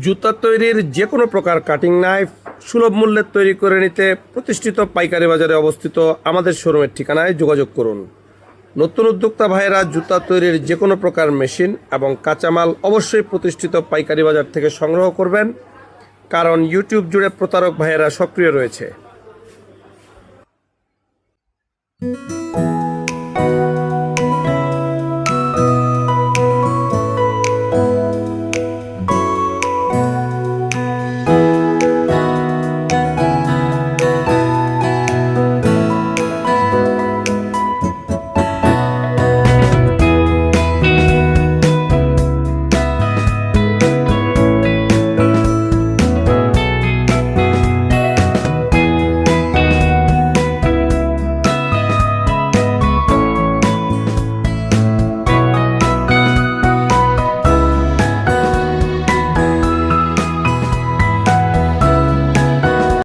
জুতা তৈরির যে কোনো প্রকার কাটিং নাইফ সুলভ মূল্যে তৈরি করে নিতে প্রতিষ্ঠিত পাইকারি বাজারে অবস্থিত আমাদের শোরুমের ঠিকানায় যোগাযোগ করুন। নতুন উদ্যোক্তা ভাইয়েরা জুতা তৈরির যে কোনো প্রকার মেশিন এবং কাঁচামাল অবশ্যই প্রতিষ্ঠিত পাইকারি বাজার থেকে সংগ্রহ করবেন, কারণ ইউটিউব জুড়ে প্রতারক ভাইয়েরা সক্রিয় রয়েছে।